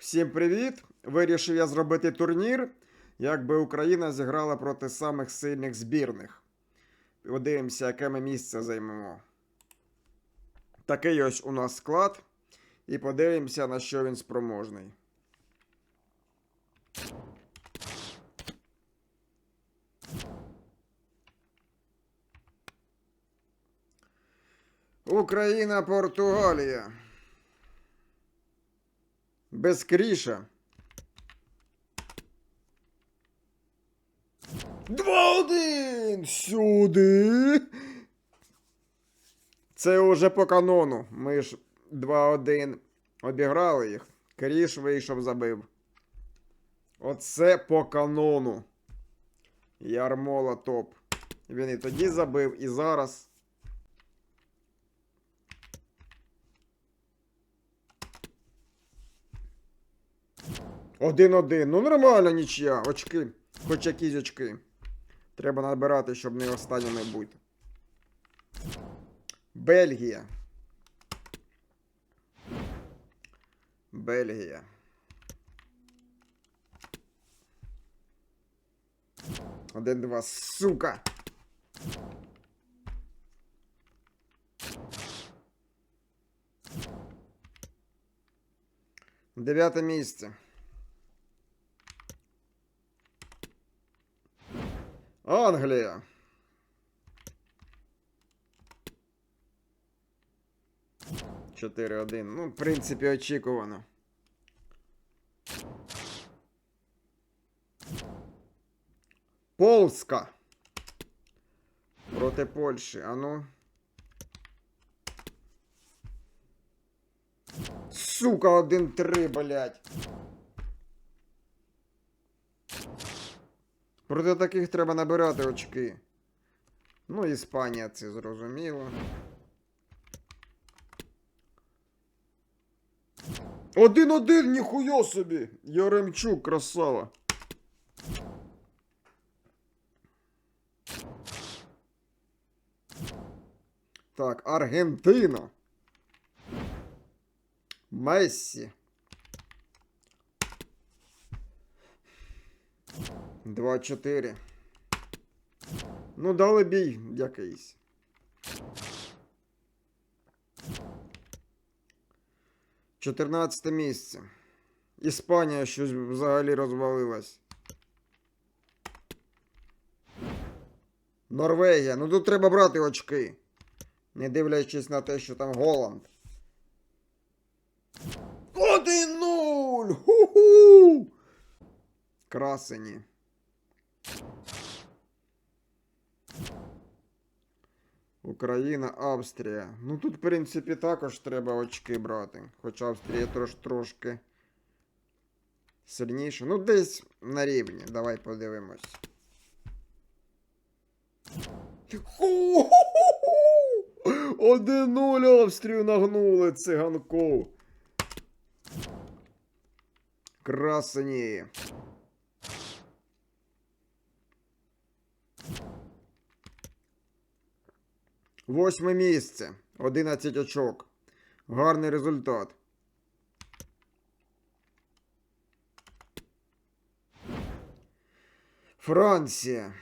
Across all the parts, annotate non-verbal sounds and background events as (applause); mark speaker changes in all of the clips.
Speaker 1: Всім привіт! Вирішив я зробити турнір, якби Україна зіграла проти самих сильних збірних. Подивимося, яке ми місце займемо. Такий ось у нас склад. І подивимося, на що він спроможний. Україна, Португалія. Без кріша. Два один сюди. Це уже по канону. Ми ж 2-1 обіграли їх. Кріш вийшов, забив. Оце по канону. Ярмола топ. Він і тоді забив, і зараз. Один-один. Ну нормально нічия. Очки. Хоч якісь очки. Треба набирати, щоб не останніми бути. Бельгія. Бельгія. Один-два, сука. Дев'яте місце. Англія. Чотири один. Ну, в принципі, очікувано. Полска. Проти Польщі. А ну. Сука, 1-3, блядь. Проти таких треба набирати очки. Ну, Іспанія це зрозуміло. Один-один, ніхуя собі! Яремчук, красава. Так, Аргентина. Мессі. Два-чотири. Ну, дали бій якийсь. Чотирнадцяте місце. Іспанія щось взагалі розвалилась. Норвегія. Ну тут треба брати очки. Не дивлячись на те, що там Голланд. 1-0! Ху-ху! Красені. Україна, Австрія. Ну тут, в принципі, також треба очки брати. Хоча Австрія трош трошки сильніша. Ну, десь на рівні. Давай подивимось. Ху-ху-ху! 1-0 Австрію нагнули циганку. Красені. Восьме місце. 11 очок. Гарний результат. Франція.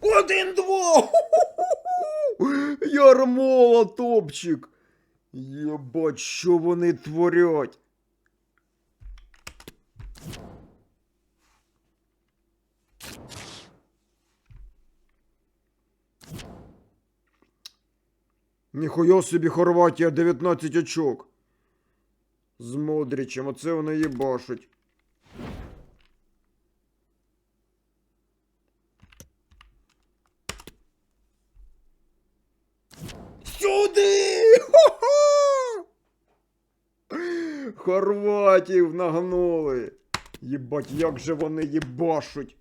Speaker 1: Один-два! (laughs) Ярмола топчик. Єбать, що вони творять. Ніхуя собі Хорватія 19 очок. З Модрічем, оце вони їбашуть. Сюди! Ха-ха! Хорватів нагнули. Єбать, як же вони їбашуть.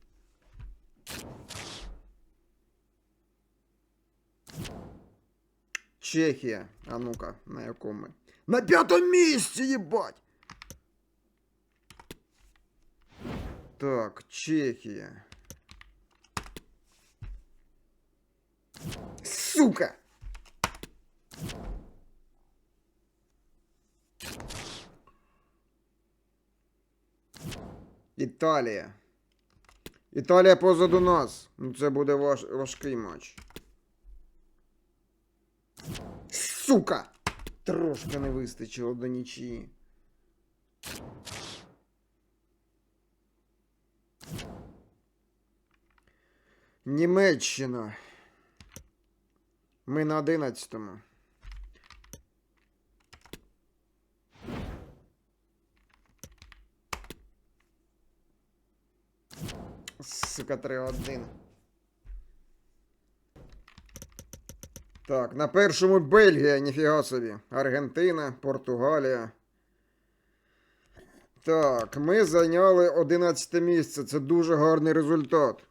Speaker 1: Чехія. А ну-ка, на якому? На п'ятому місці, їбать! Так, Чехія. Сука! Італія. Італія позаду нас. Ну це буде важ... важкий матч. Сука! Трошки не вистачило до нічиї. Німеччина. Ми на одинадцятому. Сука, 3-1. Так, на першому Бельгія, ніфіга собі. Аргентина, Португалія. Так, ми зайняли 11 місце. Це дуже гарний результат.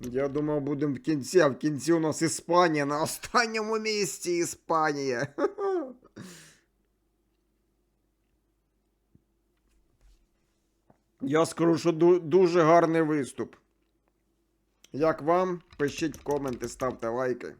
Speaker 1: Я думав, будемо в кінці, а в кінці у нас Іспанія на останньому місці Іспанія. (laughs) Я скажу, що дуже гарний виступ. Як вам? Пишіть в коменти, ставте лайки.